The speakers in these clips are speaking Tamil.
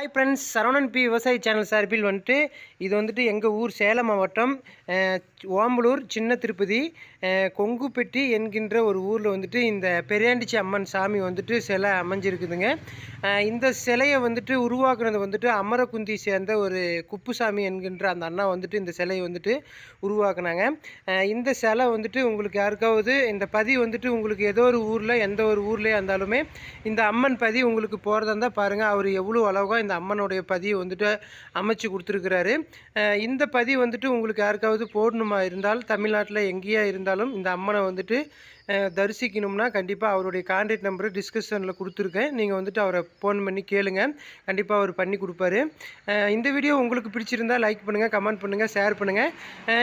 ஹாய் ஃப்ரெண்ட்ஸ் சரவணன் பி விவசாய சேனல் சார்பில் வந்துட்டு இது வந்துட்டு எங்கள் ஊர் சேலம் மாவட்டம் ஓம்பலூர் சின்ன திருப்பதி கொங்குப்பெட்டி கொங்குப்பட்டி என்கின்ற ஒரு ஊரில் வந்துட்டு இந்த பெரியாண்டிச்சி அம்மன் சாமி வந்துட்டு சிலை அமைஞ்சிருக்குதுங்க. இந்த சிலையை வந்துட்டு உருவாக்குனது வந்துட்டு அமரகுந்தி சேர்ந்த ஒரு குப்புசாமி என்கின்ற அந்த அண்ணா வந்துட்டு இந்த சிலையை வந்துட்டு உருவாக்குனாங்க. இந்த சிலை வந்துட்டு உங்களுக்கு யாருக்காவது இந்த பதி வந்துட்டு உங்களுக்கு ஏதோ ஒரு ஊரில் எந்த ஒரு ஊர்லேயே இருந்தாலுமே இந்த அம்மன் பதி உங்களுக்கு போகிறதா இருந்தால் பாருங்கள் அவர் எவ்வளோ அளவாக இந்த அம்மனுடைய பதிவு வந்துட்டு அமைச்சு கொடுத்துருக்குறாரு. இந்த பதிவு வந்துட்டு உங்களுக்கு யாருக்காவது போடணுமா இருந்தால் தமிழ்நாட்டில் எங்கேயா இருந்தாலும் இந்த அம்மனை வந்துட்டு தரிசிக்கணும்னா கண்டிப்பாக அவருடைய கான்டாக்ட் நம்பரை டிஸ்கிரிப்ஷனில் கொடுத்துருக்கேன். நீங்கள் வந்துட்டு அவரை ஃபோன் பண்ணி கேளுங்க. கண்டிப்பாக அவர் பண்ணி கொடுப்பாரு. இந்த வீடியோ உங்களுக்கு பிடிச்சிருந்தா லைக் பண்ணுங்கள் கமெண்ட் பண்ணுங்கள் ஷேர் பண்ணுங்கள்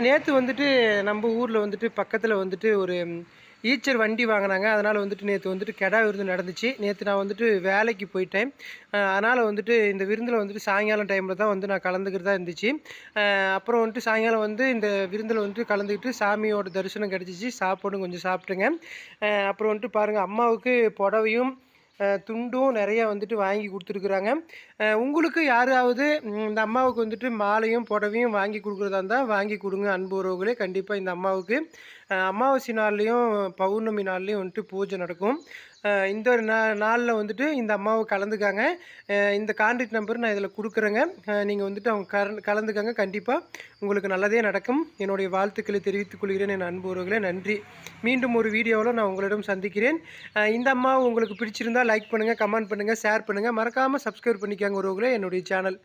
நேற்று வந்துட்டு நம்ம ஊரில் வந்துட்டு பக்கத்தில் வந்துட்டு ஒரு ஈச்சர் வண்டி வாங்கினாங்க. அதனால் வந்துட்டு நேற்று வந்துட்டு கெடா விருந்து நடந்துச்சு. நேற்று நான் வந்துட்டு வேலைக்கு போயிட்டேன். அதனால் வந்துட்டு இந்த விருந்தில் வந்துட்டு சாயங்காலம் டைமில் தான் வந்து நான் கலந்துக்கிறதா இருந்துச்சு. அப்புறம் வந்துட்டு சாயங்காலம் வந்து இந்த விருந்தில் வந்துட்டு கலந்துக்கிட்டு சாமியோட தரிசனம் கிடச்சிச்சு. சாப்பாடும் கொஞ்சம் சாப்பிட்டுங்க. அப்புறம் வந்துட்டு பாருங்கள் அம்மாவுக்கு புடவையும் துண்டும் நிறையா வந்துட்டு வாங்கி கொடுத்துருக்குறாங்க. உங்களுக்கு யாராவது இந்த அம்மாவுக்கு வந்துட்டு மாலையும் புடவையும் வாங்கி கொடுக்குறதா இருந்தால் வாங்கி கொடுங்க. அன்பு உறவுகளே கண்டிப்பாக இந்த அம்மாவுக்கு. அமாவாசை நாள்லேயும் பௌர்ணமி நாள்லேயும் வந்துட்டு பூஜை நடக்கும். இந்த ஒரு நா நாளில் வந்துட்டு இந்த அம்மாவை கலந்துக்காங்க. இந்த கான்டாக்ட் நம்பர் நான் இதில் கொடுக்குறேங்க. நீங்கள் வந்துட்டு அவங்க கலந்து கலந்துக்காங்க கண்டிப்பாக உங்களுக்கு நல்லதே நடக்கும். என்னுடைய வாழ்த்துக்களை தெரிவித்துக் கொள்கிறேன் என் அன்பு நன்றி. மீண்டும் ஒரு வீடியோவில் நான் உங்களிடம் சந்திக்கிறேன். இந்த அம்மாவை உங்களுக்கு பிடிச்சிருந்தா லைக் பண்ணுங்கள் கமெண்ட் பண்ணுங்கள் ஷேர் பண்ணுங்கள் மறக்காமல் சப்ஸ்கிரைப் பண்ணிக்காங்க உறவுகளே. என்னுடைய சேனல்